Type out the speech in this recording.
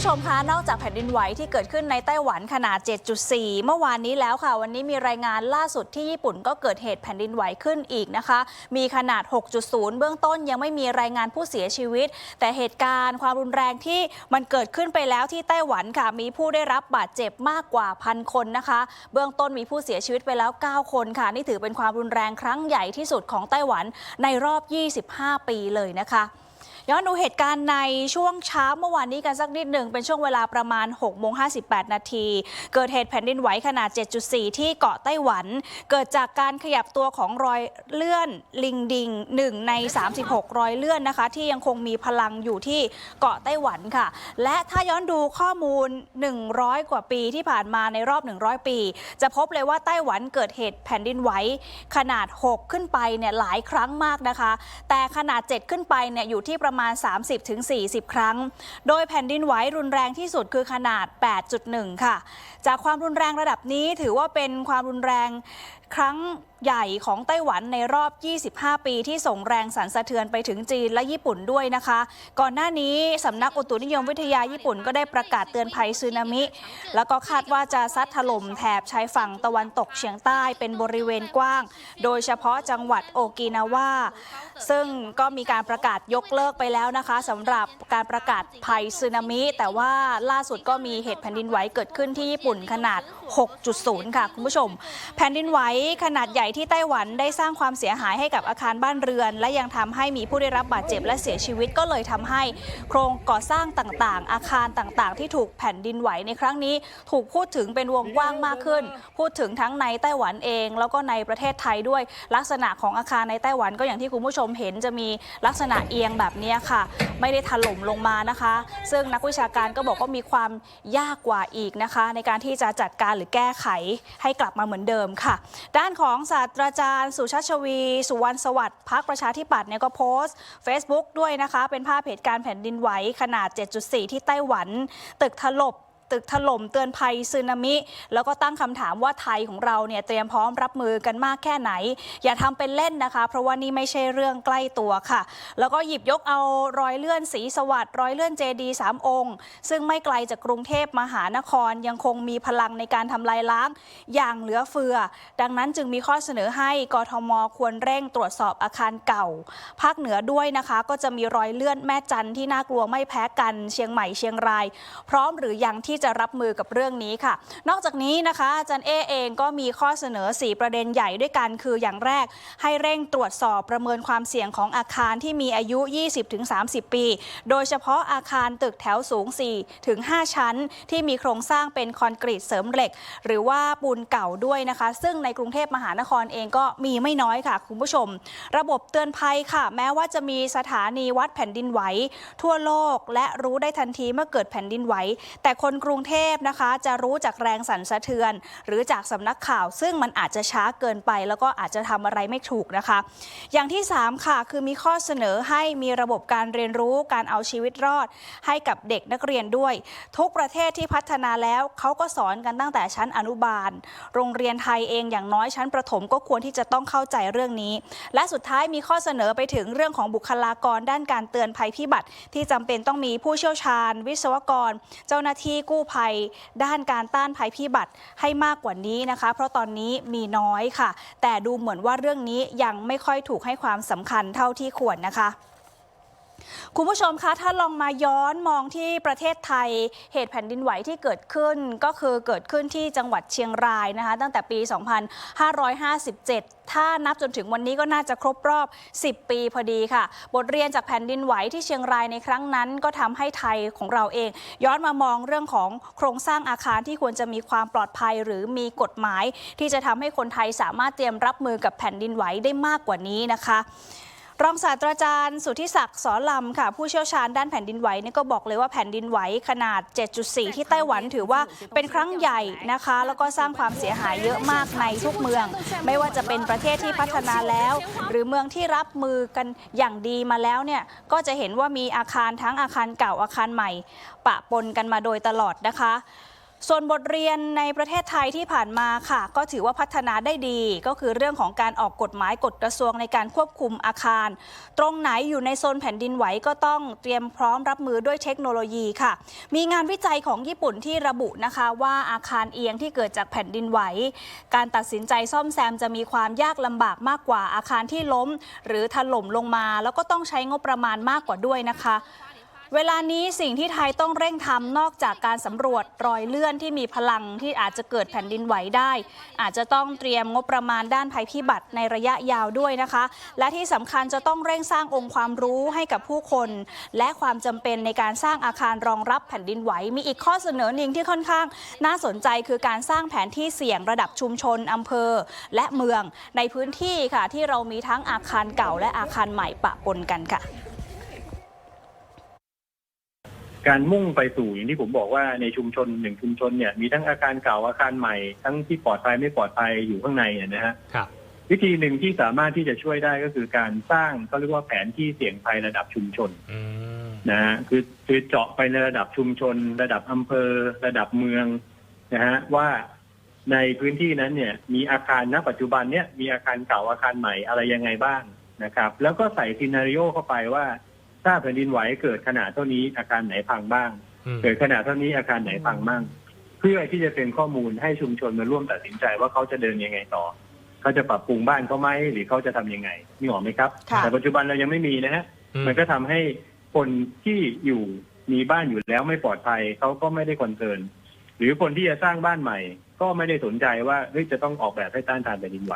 ผู้ชมคะ นอกจากแผ่นดินไหวที่เกิดขึ้นในไต้หวันขนาด 7.4 เมื่อวานนี้แล้วค่ะ วันนี้มีรายงานล่าสุดที่ญี่ปุ่นก็เกิดเหตุแผ่นดินไหวขึ้นอีกนะคะ มีขนาด 6.0 เบื้องต้นยังไม่มีรายงานผู้เสียชีวิต แต่เหตุการณ์ความรุนแรงที่มันเกิดขึ้นไปแล้วที่ไต้หวันค่ะ มีผู้ได้รับบาดเจ็บมากกว่าพันคนนะคะ เบื้องต้นมีผู้เสียชีวิตไปแล้ว 9 คนค่ะ นี่ถือเป็นความรุนแรงครั้งใหญ่ที่สุดของไต้หวันในรอบ 25 ปีเลยนะคะ ย้อนดูเหตุการณ์ในช่วงเช้าเมื่อวานนี้กันสักนิดหนึ่งเป็นช่วงเวลาประมาณ6โมง58 นาที เกิดเหตุแผ่นดินไหวขนาด 7.4 ที่เกาะไต้หวัน เกิดจากการขยับตัวของรอยเลื่อนลิงดิง1ใน 36 รอยเลื่อนนะคะ ที่ยังคงมีพลังอยู่ที่เกาะไต้หวันค่ะ และถ้าย้อนดูข้อมูล 100 กว่าปีที่ผ่านมาในรอบ 100 ปี จะพบเลยว่าไต้หวันเกิดเหตุแผ่นดินไหวขนาด 6 ขึ้นไปเนี่ยหลายครั้งมากนะคะ แต่ขนาด 7 ขึ้นไปเนี่ยอยู่ที่ประมาณมาณ 30-40 ครั้ง โดยแผ่นดินไหวรุนแรงที่สุดคือขนาด 8.1 ค่ะ จากความรุนแรงระดับนี้ถือว่าเป็นความรุนแรง ครั้งใหญ่ของไต้หวันในรอบ 25 ปีที่ส่งแรงสั่นสะเทือนไปถึงจีนและญี่ปุ่นด้วยนะคะ ก่อนหน้านี้สำนักอุตุนิยมวิทยาญี่ปุ่นก็ได้ประกาศเตือนภัยสึนามิ แล้วก็คาดว่าจะซัดถล่มแถบชายฝั่งตะวันตกเฉียงใต้เป็นบริเวณกว้าง โดยเฉพาะจังหวัดโอกินาวาซึ่งก็มีการประกาศยกเลิกไปแล้วนะคะสำหรับการประกาศภัยสึนามิ แต่ว่าล่าสุดก็มีเหตุแผ่นดินไหวเกิดขึ้นที่ญี่ปุ่นขนาด 6.0 ค่ะคุณผู้ชม แผ่นดินไหวขนาดใหญ่ที่ไต้หวันได้สร้างความเสียหายให้กับอาคารบ้านเรือน และยังทำให้มีผู้ได้รับบาดเจ็บและเสียชีวิตก็เลยทำให้ โครงก่อสร้างต่างๆ อาคารต่างๆ ที่ถูกแผ่นดินไหวในครั้งนี้ ถูกพูดถึงเป็นวงกว้างมากขึ้น พูดถึงทั้งในไต้หวันเอง แล้วก็ในประเทศไทยด้วยลักษณะของอาคารในไต้หวันก็อย่างที่คุณผู้ชมเห็นจะมีลักษณะเอียงแบบนี้ค่ะ ไม่ได้ถล่มลงมานะคะ ซึ่งนักวิชาการก็บอกว่ามีความยากกว่าอีกนะคะ ในการที่จะจัดการหรือแก้ไขให้กลับมาเหมือนเดิมค่ะด้านของศาสตราจารย์สุชาติชวี สุวรรณสวัสดิ์พักประชาธิปัตย์เนี่ยก็โพสต์ Facebook ด้วยนะคะ เป็นภาพเหตุการณ์แผ่นดินไหวขนาด 7.4 ที่ไต้หวัน ตึกถล่ม ตึกถล่มเตือนภัยสึนามิ แล้วก็ตั้งคำถามว่าไทยของเราเนี่ยเตรียมพร้อมรับมือกันมากแค่ไหน อย่าทำเป็นเล่นนะคะ เพราะว่านี่ไม่ใช่เรื่องใกล้ตัวค่ะ แล้วก็หยิบยกเอารอยเลื่อนสีสวัสด์รอยเลื่อนเจดีสามองค์ ซึ่งไม่ไกลจากกรุงเทพมหานครยังคงมีพลังในการทำลายล้าง อย่างเหลือเฟือ ดังนั้นจึงมีข้อเสนอให้กทมควรเร่งตรวจสอบอาคารเก่า ภาคเหนือด้วยนะคะ ก็จะมีรอยเลื่อนแม่จันที่น่ากลัวไม่แพ้กันเชียงใหม่เชียงราย พร้อมหรือยังที่จะรับมือกับเรื่องนี้ค่ะ นอกจากนี้นะคะอาจารย์เอเองก็มีข้อเสนอ 4 ประเด็นใหญ่ด้วยกันคืออย่างแรก ให้เร่งตรวจสอบประเมินความเสี่ยงของอาคารที่มีอายุ 20-30 ปี โดยเฉพาะอาคารตึกแถวสูง 4-5 ชั้น ที่มีโครงสร้างเป็นคอนกรีตเสริมเหล็ก หรือว่าปูนเก่าด้วยนะคะ ซึ่งในกรุงเทพมหานครเองก็มีไม่น้อยค่ะคุณผู้ชม ระบบเตือนภัยค่ะ แม้ว่าจะมีสถานีวัดแผ่นดินไหวทั่วโลกและรู้ได้ทันทีเมื่อเกิดแผ่นดินไหวแต่คนกรุงเทพนะคะ จะรู้จากแรงสั่นสะเทือน หรือจากสำนักข่าว ซึ่งมันอาจจะช้าเกินไป แล้วก็อาจจะทำอะไรไม่ถูกนะคะ อย่างที่ 3 ค่ะ คือมีข้อเสนอให้มีระบบการเรียนรู้การเอาชีวิตรอด ให้กับเด็กนักเรียนด้วย ทุกประเทศที่พัฒนาแล้วเขาก็สอนกันตั้งแต่ชั้นอนุบาล โรงเรียนไทยเองอย่างน้อยชั้นประถมก็ควรที่จะต้องเข้าใจเรื่องนี้ และสุดท้ายมีข้อเสนอไปถึงเรื่องของบุคลากรด้านการเตือนภัยพิบัติ ที่จำเป็นต้องมีผู้เชี่ยวชาญ วิศวกร เจ้าหน้าที่กู้ภัย ด้านการต้านภัยพิบัติให้มากกว่านี้นะคะ เพราะตอนนี้มีน้อยค่ะ แต่ดูเหมือนว่าเรื่องนี้ยังไม่ค่อยถูกให้ความสำคัญเท่าที่ควรนะคะ คุณผู้ชมคะถ้าลองมาย้อนมองที่ประเทศไทยเหตุแผ่นดินไหวที่เกิดขึ้นก็คือเกิดขึ้นที่จังหวัดเชียงรายนะคะ ตั้งแต่ปี 2557ถ้านับจนถึงวันนี้ก็น่าจะครบรอบ 10 ปีพอดีค่ะ บทเรียนจากแผ่นดินไหวที่เชียงรายในครั้งนั้น ก็ทำให้ไทยของเราเอง ย้อนมามองเรื่องของโครงสร้างอาคารที่ควรจะมีความปลอดภัย หรือมีกฎหมาย ที่จะทำให้คนไทยสามารถเตรียมรับมือกับแผ่นดินไหวได้มากกว่านี้นะคะ รองศาสตราจารย์สุทธิศักดิ์สอนลำค่ะ ผู้เชี่ยวชาญด้านแผ่นดินไหวนี่ก็บอกเลยว่าแผ่นดินไหวขนาด 7.4 ที่ไต้หวันถือว่าเป็นครั้งใหญ่นะคะ แล้วก็สร้างความเสียหายเยอะมากในทุกเมือง ไม่ว่าจะเป็นประเทศที่พัฒนาแล้ว หรือเมืองที่รับมือกันอย่างดีมาแล้วเนี่ยก็จะเห็นว่ามีอาคารทั้งอาคารเก่าอาคารใหม่ ปะปนกันมาโดยตลอดนะคะ ส่วนบทเรียนในประเทศไทยที่ผ่านมาค่ะ ก็ถือว่าพัฒนาได้ดี ก็คือเรื่องของการออกกฎหมายกฎกระทรวงในการควบคุมอาคาร ตรงไหนอยู่ในโซนแผ่นดินไหวก็ต้องเตรียมพร้อมรับมือด้วยเทคโนโลยีค่ะ มีงานวิจัยของญี่ปุ่นที่ระบุนะคะ ว่าอาคารเอียงที่เกิดจากแผ่นดินไหว การตัดสินใจซ่อมแซมจะมีความยากลำบากมากกว่าอาคารที่ล้ม หรือถล่มลงมา แล้วก็ต้องใช้งบประมาณมากกว่าด้วยนะคะ เวลานี้สิ่งที่ไทยต้องเร่งทำนอกจากการสำรวจรอยเลื่อนที่มีพลังที่อาจจะเกิดแผ่นดินไหวได้ อาจจะต้องเตรียมงบประมาณด้านภัยพิบัติในระยะยาวด้วยนะคะ และที่สำคัญจะต้องเร่งสร้างองค์ความรู้ให้กับผู้คน และความจำเป็นในการสร้างอาคารรองรับแผ่นดินไหว มีอีกข้อเสนอหนึ่งที่ค่อนข้าง น่าสนใจคือการสร้างแผนที่เสี่ยงระดับชุมชนอำเภอ และเมืองในพื้นที่ค่ะที่เรามีทั้งอาคารเก่าและอาคารใหม่ปะปนกันค่ะ การมุ่งไปสู่อย่างที่ผมบอกว่าในชุมชนหนึ่งชุมชนเนี่ยมีทั้งอาคารเก่าอาคารใหม่ ทั้งที่ปลอดภัยไม่ปลอดภัยอยู่ข้างในเนี่ยนะฮะครับวิธีหนึ่งที่สามารถที่จะช่วยได้ก็คือการสร้างเขาเรียกว่าแผนที่เสี่ยงภัยระดับชุมชนอืมนะฮะคือคือเจาะไปในระดับชุมชน ระดับอำเภอ ระดับเมืองนะฮะว่าในพื้นที่นั้นเนี่ย มีอาคารณปัจจุบันเนี่ยมีอาคารเก่าอาคารใหม่อะไรยังไงบ้างนะครับ แล้วก็ใส่ซีนารีโอเข้าไปว่า ถ้าแผ่นดินไหวเกิดขนาดเท่านี้อาคารไหนพังบ้างอืมเกิดขนาดเท่านี้อาคารไหนพังมั่งเพื่อที่จะเป็นข้อมูลให้ชุมชนมาร่วมตัดสินใจว่าเขาจะเดินยังไงต่อ เขาจะปรับปรุงบ้านเขาไหมหรือเขาจะทำยังไงนี่หรอกไหมครับค่ะแต่ปัจจุบันเรายังไม่มีนะฮะอืมมันก็ทำให้คนที่อยู่มีบ้านอยู่แล้วไม่ปลอดภัยเขาก็ไม่ได้คอนเซิร์นหรือคนที่จะสร้างบ้านใหม่ ก็ไม่ได้สนใจว่าเฮ้ยจะต้องออกแบบให้ต้านทานแผ่นดินไหว